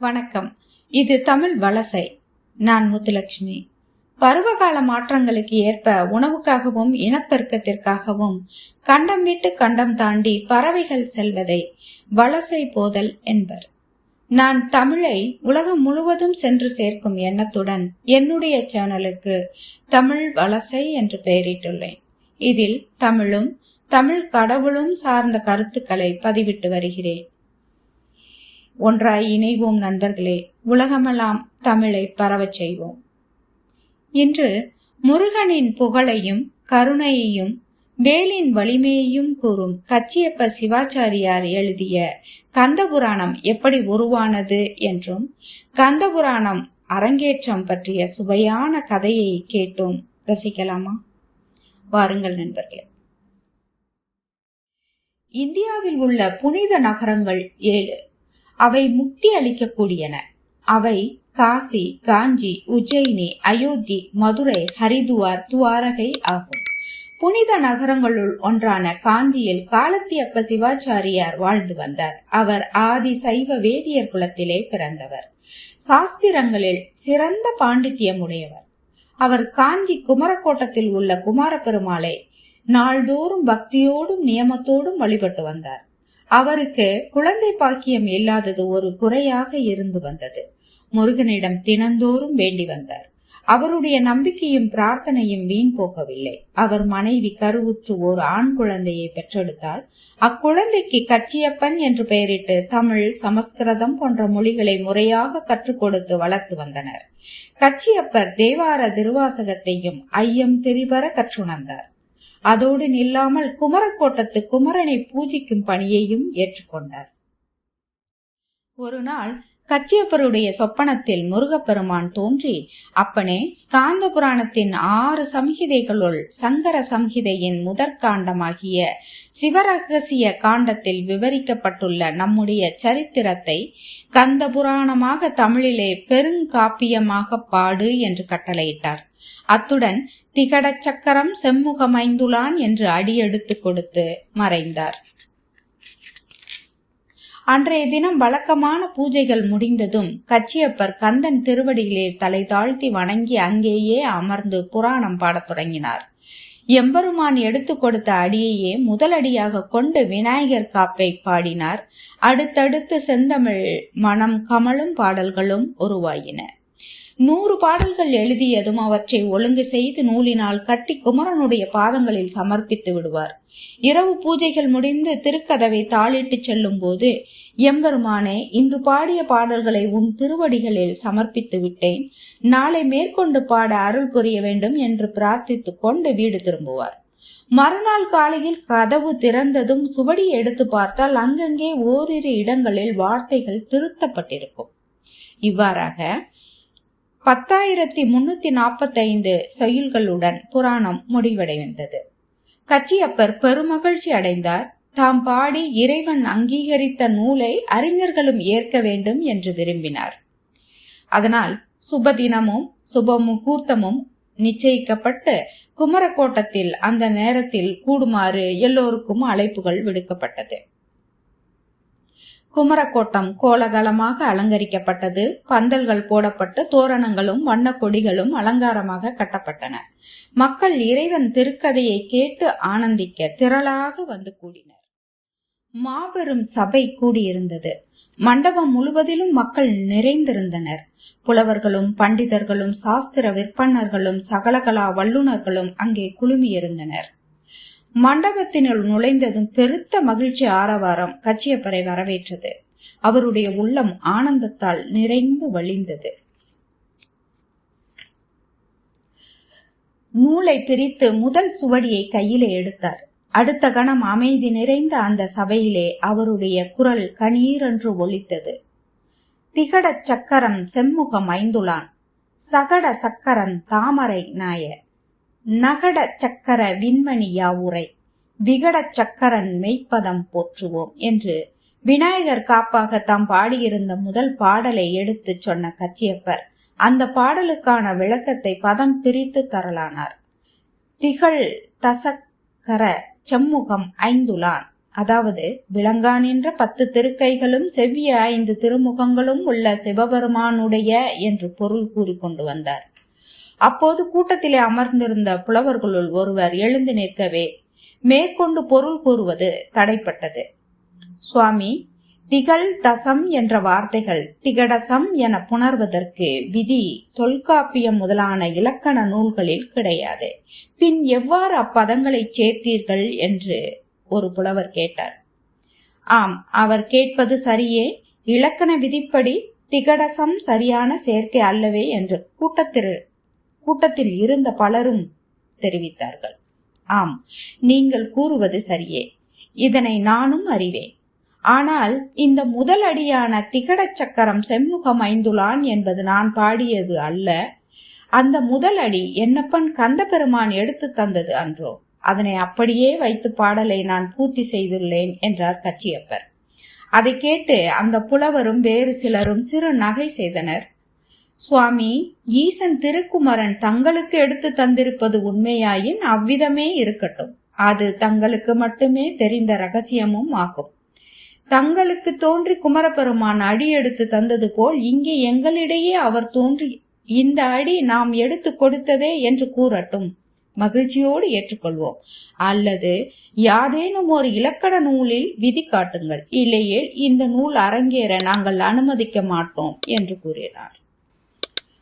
வணக்கம். இது தமிழ் வலசை. நான் முத்துலட்சுமி. பருவகால மாற்றங்களுக்கு ஏற்ப உணவுக்காகவும் இனப்பெருக்கத்திற்காகவும் கண்டம் விட்டு கண்டம் தாண்டி பறவைகள் செல்வதை வலசை போதல் என்பர். நான் தமிழை உலகம் முழுவதும் சென்று சேர்க்கும் எண்ணத்துடன் என்னுடைய சேனலுக்கு தமிழ் வலசை என்று பெயரிட்டுள்ளேன். இதில் தமிழும் தமிழ் கடவுளும் சார்ந்த கருத்துக்களை பதிவிட்டு வருகிறேன். ஒன்றாய் இணைவோம் நண்பர்களே உலகமெல்லாம் தமிழை பரவச் செய்வோம். இன்று முருகனின் புகழையும் கருணையையும் வேலின் வலிமையையும் கூறும் கச்சியப்ப சிவாச்சாரியார் எழுதிய கந்தபுராணம் எப்படி உருவானது என்றும் கந்தபுராணம் அரங்கேற்றம் பற்றிய சுவையான கதையை கேட்டும். ரசிக்கலாமா? வாருங்கள் நண்பர்களே. இந்தியாவில் உள்ள புனித நகரங்கள் ஏழு. அவை முக்தி அளிக்கக்கூடியன. அவை காசி காஞ்சி உஜ்ஜயினி அயோத்தி மதுரை ஹரிதுவார் துவாரகை ஆகும். புனித நகரங்களுள் ஒன்றான காஞ்சியில் காலத்தியப்ப சிவாச்சாரியார் வாழ்ந்து வந்தார். அவர் ஆதி சைவ வேதியர் குலத்திலே பிறந்தவர். சாஸ்திரங்களில் சிறந்த பாண்டித்யம் உடையவர். அவர் காஞ்சி குமரக்கோட்டத்தில் உள்ள குமார பெருமாளை நாள்தோறும் பக்தியோடும் நியமத்தோடும் வழிபட்டு வந்தார். அவருக்கு குழந்தை பாக்கியம் இல்லாதது ஒரு குறையாக இருந்து வந்தது. முருகனிடம் தினந்தோறும் வேண்டி வந்தார். அவருடைய நம்பிக்கையும் பிரார்த்தனையும் வீண் போகவில்லை. அவர் மனைவி கருவுற்று ஓர் ஆண் குழந்தையை பெற்றெடுத்தால் அக்குழந்தைக்கு கச்சியப்பன் என்று பெயரிட்டு தமிழ் சமஸ்கிருதம் போன்ற மொழிகளை முறையாக கற்றுக் கொடுத்து வளர்த்து வந்தனர். கச்சியப்பர் தேவார திருவாசகத்தையும் ஐயம் திரிபர கற்றுணர்ந்தார். அதோடு நில்லாமல் குமரக்கோட்டத்து குமரனை பூஜிக்கும் பணியையும் ஏற்றுக்கொண்டார். ஒரு நாள் கச்சியப்பருடைய சொப்பனத்தில் முருகப்பெருமான் தோன்றி அப்பனே ஸ்காந்த புராணத்தின் ஆறு சம்ஹிதைகளுள் சங்கர சம்ஹிதையின் முதற்காண்டமாகிய சிவரகசிய காண்டத்தில் விவரிக்கப்பட்டுள்ள நம்முடைய சரித்திரத்தை கந்த புராணமாக தமிழிலே பெருங்காப்பியமாக பாடு என்று கட்டளையிட்டார். அத்துடன் திகடச் சக்கரம் செம்முகமைந்துளான் என்று அடியெடுத்து கொடுத்து மறைந்தார். அன்றைய தினம் வழக்கமான பூஜைகள் முடிந்ததும் கச்சியப்பர் கந்தன் திருவடிகளில் தலை தாழ்த்தி வணங்கி அங்கேயே அமர்ந்து புராணம் பாடத் தொடங்கினார். எம்பெருமான் எடுத்து கொடுத்த அடியையே முதலடியாக கொண்டு விநாயகர் காப்பை பாடினார். அடுத்தடுத்து செந்தமிழ் மனம் கமலும் பாடல்களும் உருவாயின. நூறு பாடல்கள் எழுதியதும் அவற்றை ஒழுங்கு செய்து நூலினால் கட்டி குமரனுடைய பாதங்களில் சமர்ப்பித்து விடுவார். இரவு பூஜைகள் முடிந்து திருக்கதவை தாளிட்டு செல்லும் போது எம்பெருமானே இன்று பாடிய பாடல்களை உன் திருவடிகளில் சமர்ப்பித்து விட்டேன். நாளை மேற்கொண்டு பாட அருள் புரிய வேண்டும் என்று பிரார்த்தித்துக் கொண்டு வீடு திரும்புவார். மறுநாள் காலையில் கதவு திறந்ததும் சுவடி எடுத்து பார்த்தால் அங்கங்கே ஓரிரு இடங்களில் வார்த்தைகள் திருத்தப்பட்டிருக்கும். இவ்வாறாக பத்தாயிரத்தி முன்னூத்தி நாற்பத்தைந்து செயல்களுடன் புராணம் முடிவடைந்தது. கச்சியப்பர் பெருமகிழ்ச்சி அடைந்தார். தாம் பாடி இறைவன் அங்கீகரித்த நூலை அறிஞர்களும் ஏற்க வேண்டும் என்று விரும்பினார். அதனால் சுபதினமும் சுப முகூர்த்தமும் நிச்சயிக்கப்பட்டு குமரக்கோட்டத்தில் அந்த நேரத்தில் கூடுமாறு எல்லோருக்கும் அழைப்புகள் விடுக்கப்பட்டது. குமரக்கோட்டம் கோலகலமாக அலங்கரிக்கப்பட்டது. பந்தல்கள் போடப்பட்டு தோரணங்களும் வண்ண கொடிகளும் அலங்காரமாக கட்டப்பட்டன. மக்கள் இறைவன் திருக்கதையை கேட்டு ஆனந்திக்க திரளாக வந்து கூடினர். மாபெரும் சபை கூடியிருந்தது. மண்டபம் முழுவதிலும் மக்கள் நிறைந்திருந்தனர். புலவர்களும் பண்டிதர்களும் சாஸ்திர விற்பனர்களும் சகலகலா வல்லுநர்களும் அங்கே குழுமியிருந்தனர். மண்டபத்தினுள் நுழைந்ததும் பெருத்த மகிழ்ச்சி ஆரவாரம் கச்சியப்பரை வரவேற்றது. அவருடைய உள்ளம் ஆனந்தத்தால் நிறைந்து வழிந்தது. நூலை பிரித்து முதல் சுவடியை கையிலே எடுத்தார். அடுத்த கணம் அமைதி நிறைந்த அந்த சபையிலே அவருடைய குரல் கணீரென்று ஒலித்தது. திகடச் சக்கரம் செம்முகம் ஐந்துலான் சகட சக்கரன் தாமரை நாய நகட சக்கர விண்மணியாவுரை விகட சக்கரன் மெய்ப்பதம் போற்றுவோம் என்று விநாயகர் காப்பாக தாம் பாடியிருந்த முதல் பாடலை எடுத்துச் சொன்ன கச்சியப்பர் அந்த பாடலுக்கான விளக்கத்தை பதம் பிரித்து தரலானார். திகழ் தசக்கர செம்முகம் ஐந்துலான் அதாவது விளங்கா என்ற பத்து திருக்கைகளும் செவ்விய ஐந்து திருமுகங்களும் உள்ள சிவபெருமானுடைய என்று பொருள் கூறி கொண்டு வந்தார். அப்போது கூட்டத்திலே அமர்ந்திருந்த புலவர்களுள் ஒருவர் எழுந்து நிற்கவே மேற்கொண்டு பொருள் கூறுவது தடைப்பட்டது. சுவாமி திகழ் தசம் என்ற வார்த்தைகள் திகடசம் என புணர்வதற்கு விதி தொல்காப்பியம் முதலான இலக்கண நூல்களில் கிடையாது. பின் எவ்வாறு அப்பதங்களை சேர்த்தீர்கள்? என்று ஒரு புலவர் கேட்டார். ஆம் அவர் கேட்பது சரியே. இலக்கண விதிப்படி திகடசம் சரியான சேர்க்கை அல்லவே என்று கூட்டத்திற்கு கூட்டத்தில் இருந்த பலரும் தெரிவித்தார்கள். ஆம் நீங்கள் கூறுவது சரியே. இதனை நானும் அறிவேன். ஆனால் இந்த முதல் அடியான திகடச் சக்கரம் செம்முகம் ஐந்துலான் என்பது நான் பாடியது அல்ல. அந்த முதல் அடி என்னப்பன் கந்த பெருமான் எடுத்து தந்தது அன்றோ? அதனை அப்படியே வைத்து பாடலை நான் பூர்த்தி செய்துள்ளேன் என்றார் கச்சியப்பர். அதை கேட்டு அந்த புலவரும் வேறு சிலரும் சிறு நகை செய்தனர். சுவாமி ஈசன் திருக்குமரன் தங்களுக்கு எடுத்து தந்திருப்பது உண்மையாயின் அவ்விதமே இருக்கட்டும். அது தங்களுக்கு மட்டுமே தெரிந்த ரகசியமும் ஆகும். தங்களுக்கு தோன்றி குமரபெருமான் அடி எடுத்து தந்தது போல் இங்கே எங்களிடையே அவர் தோன்றி இந்த அடி நாம் எடுத்து கொடுத்ததே என்று கூறட்டும். மகிழ்ச்சியோடு ஏற்றுக்கொள்வோம். அல்லது யாதேனும் ஒரு இலக்கண நூலில் விதி காட்டுங்கள். இல்லையே இந்த நூல் அரங்கேற நாங்கள் அனுமதிக்க மாட்டோம் என்று கூறினார்.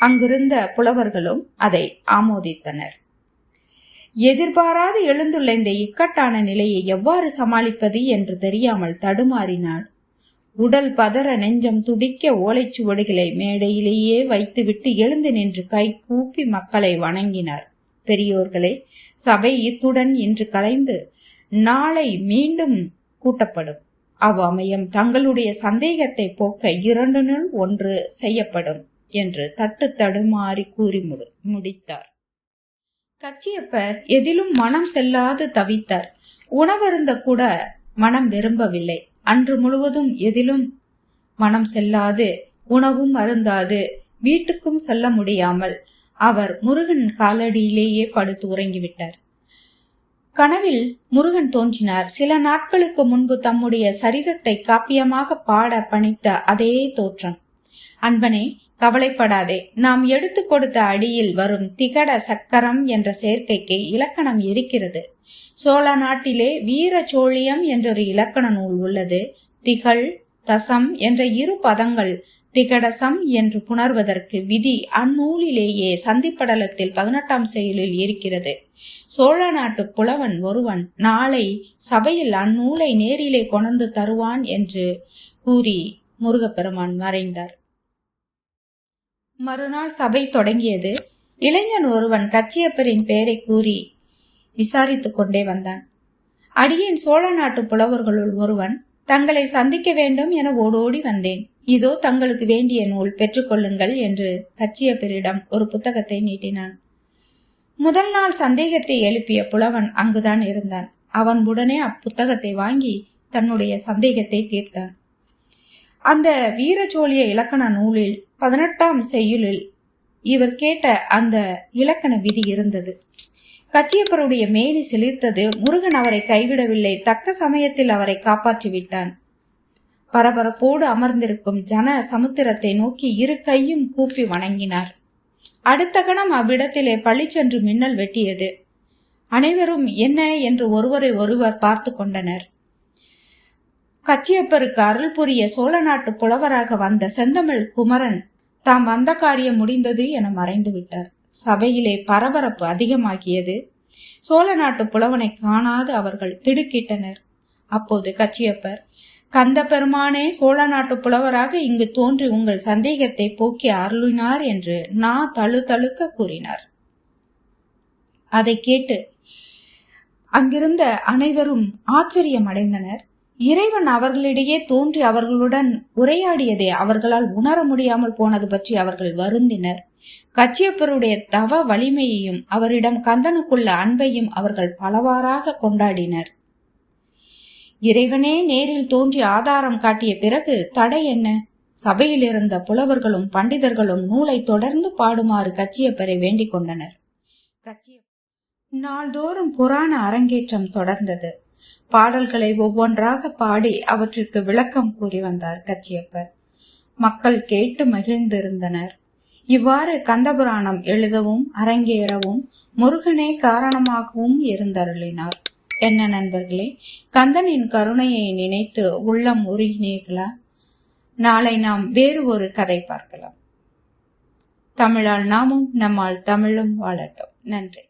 அங்கிருந்த புலவர்களும் அதை ஆமோதித்தனர். எதிர்பாராது எழுந்துள்ள இந்த இக்கட்டான நிலையை எவ்வாறு சமாளிப்பது என்று தெரியாமல் தடுமாறினாள். உடல் பதற நெஞ்சம் துடிக்க ஓலைச்சுவடுகளை மேடையிலேயே வைத்துவிட்டு எழுந்து நின்று கை கூப்பி மக்களை வணங்கினார். பெரியோர்களே சபை இத்துடன் இன்று கலைந்து நாளை மீண்டும் கூட்டப்படும். அவ்வமயம் தங்களுடைய சந்தேகத்தை போக்க இரண்டு நாள் ஒன்று செய்யப்படும். என்று தட்டு தடுமாறி கூறி முடித்தார். கச்சியப்பர் எதிலும் மனம் செல்லாது தவித்தார். உணவருந்த கூட மனம் விரும்பவில்லை. அன்று முழுவதும் எதிலும் மனம் செல்லாது உணவும் அருந்தாது வீட்டுக்கும் செல்ல முடியாமல் அவர் முருகன் காலடியிலேயே படுத்து உறங்கிவிட்டார். கனவில் முருகன் தோன்றினார். சில நாட்களுக்கு முன்பு தம்முடைய சரிதத்தை காப்பியமாக பாட பணித்த அதே தோற்றம். அன்பனே கவலைப்படாதே. நாம் எடுத்து கொடுத்த அடியில் வரும் திகட சக்கரம் என்ற சேர்க்கைக்கு இலக்கணம் இருக்கிறது. சோழ நாட்டிலே வீர சோழியம் என்றொரு இலக்கண நூல் உள்ளது. திகழ் தசம் என்ற இரு பதங்கள் திகடசம் என்று புணர்வதற்கு விதி அந்நூலிலேயே சந்திப்படலத்தில் பதினெட்டாம் செயலில் இருக்கிறது. சோழ நாட்டு புலவன் ஒருவன் நாளை சபையில் அந்நூலை நேரிலே கொணர்ந்து தருவான் என்று கூறி முருகப்பெருமான் மறைந்தார். மறுநாள் சபை தொடங்கியது. இளைஞன் ஒருவன் கச்சியப்பரின் பெயரை கூறி விசாரித்துக் கொண்டே வந்தான். அடியின் சோழ நாட்டு புலவர்களுள் ஒருவன் தங்களை சந்திக்க வேண்டும் என ஓடோடி வந்தேன். இதோ தங்களுக்கு வேண்டிய நூல் பெற்றுக்கொள்ளுங்கள் என்று கச்சியப்பரிடம் ஒரு புத்தகத்தை நீட்டினான். முதல் நாள் சந்தேகத்தை எழுப்பிய புலவன் அங்குதான் இருந்தான். அவன் உடனே அப்புத்தகத்தை வாங்கி தன்னுடைய சந்தேகத்தை தீர்த்தான். அந்த வீரச்சோழிய இலக்கண நூலில் பதினெட்டாம் செய்யுளில் இவர் கேட்ட அந்த இலக்கண விதி இருந்தது. கச்சியப்பருடைய மேனி செழித்தது முருகன் அவரை கைவிடவில்லை தக்க சமயத்தில் அவரை காப்பாற்றி விட்டான் பரபரப்போடு அமர்ந்திருக்கும் ஜன சமுத்திரத்தை நோக்கி இரு கையும் கூப்பி வணங்கினார். அடுத்த கணம் அவ்விடத்திலே பழிச்சென்று மின்னல் வெட்டியது. அனைவரும் என்ன என்று ஒருவரை ஒருவர் பார்த்து கொண்டனர். கச்சியப்பருக்கு அருள் புரிய சோழ நாட்டு புலவராக வந்த செந்தமிழ் குமரன் தாம் வந்த காரியம் முடிந்தது என மறைந்து விட்டார். சபையிலே பரபரப்பு அதிகமாகியது. சோழ நாட்டு புலவனை காணாது அவர்கள் திடுக்கிட்டனர். அப்போது கச்சியப்பர் கந்த பெருமானே சோழ நாட்டு புலவராக இங்கு தோன்றி உங்கள் சந்தேகத்தை போக்கி அருளினார் என்று நா தழு தழுக்க கூறினார். அதை கேட்டு அங்கிருந்த அனைவரும் ஆச்சரியம் அடைந்தனர் இறைவன் அவர்களிடையே தோன்றி அவர்களுடன் உரையாடியதை அவர்களால் உணர முடியாமல் போனது பற்றி அவர்கள் வருந்தினர். கச்சியப்பருடைய தவ வலிமையையும் அவரிடம் கந்தனுக்குள்ள அன்பையும் அவர்கள் பலவாறாக கொண்டாடினர். இறைவனே நேரில் தோன்றி ஆதாரம் காட்டிய பிறகு தடை என்ன? சபையில் இருந்த புலவர்களும் பண்டிதர்களும் நூலை தொடர்ந்து பாடுமாறு கச்சியப்பரை வேண்டிக் கொண்டனர். நாள்தோறும் புராண அரங்கேற்றம் தொடர்ந்தது. பாடல்களை ஒவ்வொன்றாக பாடி அவற்றிற்கு விளக்கம் கூறி வந்தார் கச்சியப்பர். மக்கள் கேட்டு மகிழ்ந்திருந்தனர். இவ்வாறு கந்தபுராணம் எழுதவும் அரங்கேறவும் முருகனே காரணமாகவும் இருந்தருளினார். என்ன நண்பர்களே கந்தனின் கருணையை நினைத்து உள்ளம் உருகினீர்களா? நாளை நாம் வேறு ஒரு கதை பார்க்கலாம். தமிழால் நாமும் நம்மால் தமிழும் வாழட்டும். நன்றி.